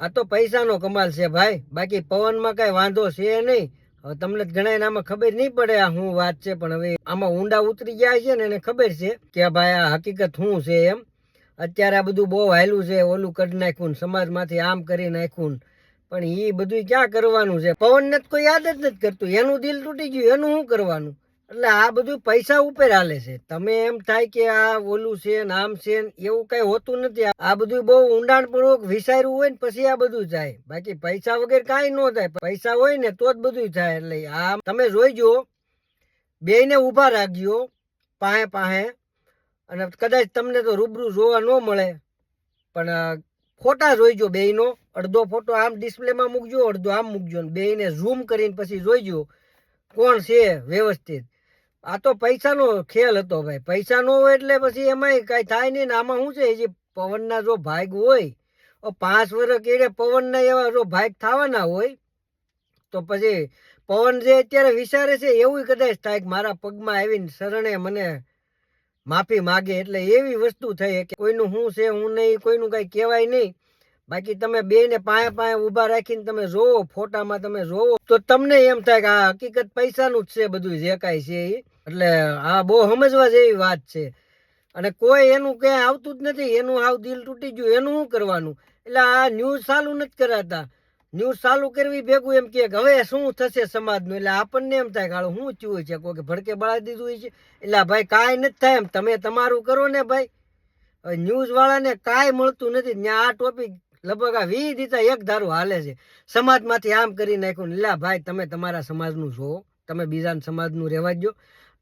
આ તો પૈસાનો કમાલ છે ભાઈ. બાકી પવનમાં કઈ વાંધો છે નહીં. હવે તમને ઘણા આમાં ખબર નહીં પડે આ શું વાત છે, પણ હવે આમાં ઊંડા ઉતરી જાય છે ને એને ખબર છે કે ભાઈ આ હકીકત શું છે એમ. અત્યારે આ બધું બહુ હાયલું છે, ઓલું કરી નાખ્યું સમાજમાંથી આમ કરી નાખ્યું પણ એ બધું ક્યાં કરવાનું છે? પવનને તો કોઈ યાદ જ નથી કરતું. એનું દિલ તૂટી ગયું, એનું શું કરવાનું? એટલે આ બધું પૈસા ઉપર હાલે છે. તમે એમ થાય કે આ ઓલું છે ને આમ છે એવું કઈ હોતું નથી. આ બધું બહુ ઊંડાણપૂર્વક વિચાર્યું હોય ને પછી આ બધું થાય બાકી પૈસા વગર કાંઈ ન થાય. પૈસા હોય ને તો જ બધું થાય. એટલે આ તમે જોઈજો, બેયને ઊભા રાખજો પાહે પાહે અને કદાચ તમને તો રૂબરૂ જોવા ન મળે. પણ ફોટા જોઈજો બેયનો. અડધો ફોટો આમ ડિસ્પ્લેમાં મૂકજો, અડધો આમ મૂકજો. ને ઝૂમ કરીને પછી જોઈજો કોણ છે વ્યવસ્થિત. આ તો પૈસાનો ખેલ હતો ભાઈ. પૈસા ન હોય એટલે પછી એમાંય કાંઈ થાય નહીં ને આમાં શું છે જે પવનના જો ભાગ હોય પાંચ વર્ષ કેડે પવનના એવા જો ભાગ થવાના હોય, તો પછી પવન જે અત્યારે વિચારે છે, એવું કદાચ થાય કે મારા પગમાં આવીને શરણે મને માફી માગે. એટલે એવી વસ્તુ થઈ કે કોઈનું શું છે, હું નહીં, કોઈનું કાંઈ કહેવાય નહીં. બાકી તમે બે ને પાયા પાયા ઊભા રાખીને તમે જોવો, ફોટામાં તમે જોવો. તો તમને એમ થાય કે આ હકીકત પૈસાનું જ છે બધું, જે કાંઈ છે એ એટલે આ બહુ સમજવા જેવી વાત છે. અને કોઈ એનું ક્યાંય આવતું જ નથી, એનું આવ દિલ તૂટી ગયું, એનું શું કરવાનું? એટલે આ ન્યૂઝ ચાલુ નથી કરાતા. ન્યૂઝ ચાલુ કરવી ભેગું એમ કે હવે શું થશે સમાજનું? એટલે આપણને એમ થાય કે હાલો શું થયું છે? કોઈ ભડકે બળાવી દીધું હોય છે? એટલે ભાઈ કાંઈ નથી થાય એમ. તમે તમારું કરો ને ભાઈ. ન્યૂઝવાળાને કાંઈ મળતું નથી. ત્યાં આ ટોપિક લગભગ આ વી દીતા એક ધારું હાલે છે. સમાજમાંથી આમ કરી નાખ્યું ને. લા ભાઈ તમે તમારા સમાજનું જોવો તમે બીજા સમાજનું રહેવા દો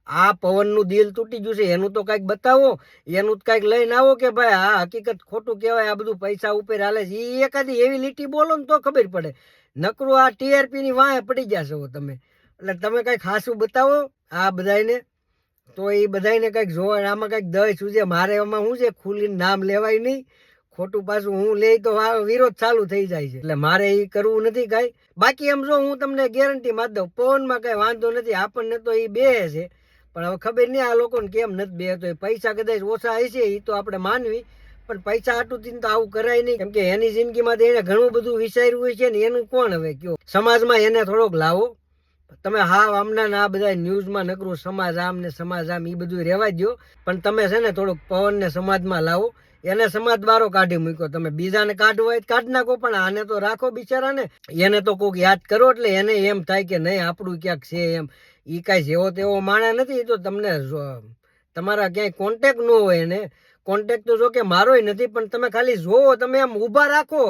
આ પવનનું દિલ તૂટી ગયું છે, એનું તો કાંઈક બતાવો. એનું તો કાંઈક લઈને આવો કે ભાઈ, આ હકીકત ખોટું કહેવાય, આ બધું પૈસા ઉપર હાલે છે. એ એકાદી એવી લીટી બોલો ને તો ખબર પડે. નકરું આ ટીઆરપીની વાંહે પડી જશો તમે. એટલે તમે કાંઈક ખાસું બતાવો આ બધાને તો એ બધાને કંઈક જોવા, આમાં કંઈક દય શું છે મારે એમાં શું છે? ખુલીને નામ લેવાય નહીં. ખોટું પાછું હું લઈ તો વિરોધ ચાલુ થઈ જાય છે. એટલે મારે એ કરવું નથી કાંઈ. બાકી એમ જો હું તમને ગેરંટી મારી દઉં, પવનમાં કાંઈ વાંધો નથી. આપણને તો એ બે છે પણ હવે ખબર નહીં આ લોકોને કેમ નથી બે તો પૈસા કદાચ ઓછા હશે એ તો આપણે માનવી. પણ પૈસા આટું તો આવું કરાય નહીં. કેમ કે એની જિંદગીમાં તો એને ઘણું બધું વિચાર્યું હોય છે ને એનું કોણ હવે કયો? સમાજમાં એને થોડોક લાવો. તમે હા આમના આ બધા ન્યૂઝમાં નકરું સમાજ આમ ને સમાજ આમ એ બધું રહેવા દો પણ તમે છે ને થોડુંક પવન ને સમાજમાં લાવો. એને સમાજ બારો કાઢી મૂક્યો. તમે બીજાને કાઢવો હોય કાઢ નાખો, પણ આને તો રાખો બિચારાને. એને તો કોઈક યાદ કરો એટલે એને એમ થાય કે નહીં, આપણું ક્યાંક છે એમ. એ કાંઈ જેવો તેવો માણે નથી તો તમને તમારા ક્યાંય કોન્ટેક ન હોય એને. કોન્ટેક તો જો કે મારોય નથી, પણ તમે ખાલી જોવો, તમે એમ ઊભા રાખો.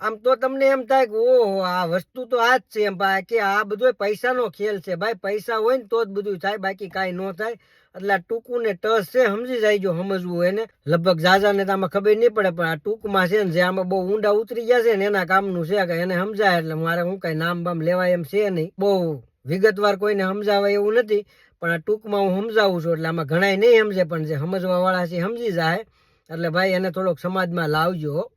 આમ તો તમને એમ થાય કે, ઓહો, આ વસ્તુ તો આ જ છે એમ. ભાઈ કે આ બધો પૈસાનો ખેલ છે. ભાઈ, પૈસા હોય ને તો જ બધું થાય, બાકી કાંઈ ન થાય. એટલે આ ટૂંકું ને ટસ છે, સમજી જાય જો સમજવું હોય ને લગભગ જાજાને તો આમાં ખબર નહીં પડે, પણ આ ટૂંકમાં છે ને, જે આમાં બહુ ઊંડા ઉતરી ગયા છે ને, એના કામનું છે કે એને સમજાય, એટલે મારે હું કાંઈ નામ બામ લેવાય એમ છે નહીં. બહુ વિગતવાર કોઈને સમજાવાય એવું નથી, પણ આ ટૂંકમાં હું સમજાવું છું, એટલે આમાં ઘણાય નહીં સમજે, પણ જે સમજવા વાળા છે સમજી જાય. એટલે ભાઈ એને થોડોક સમાજમાં લાવજો.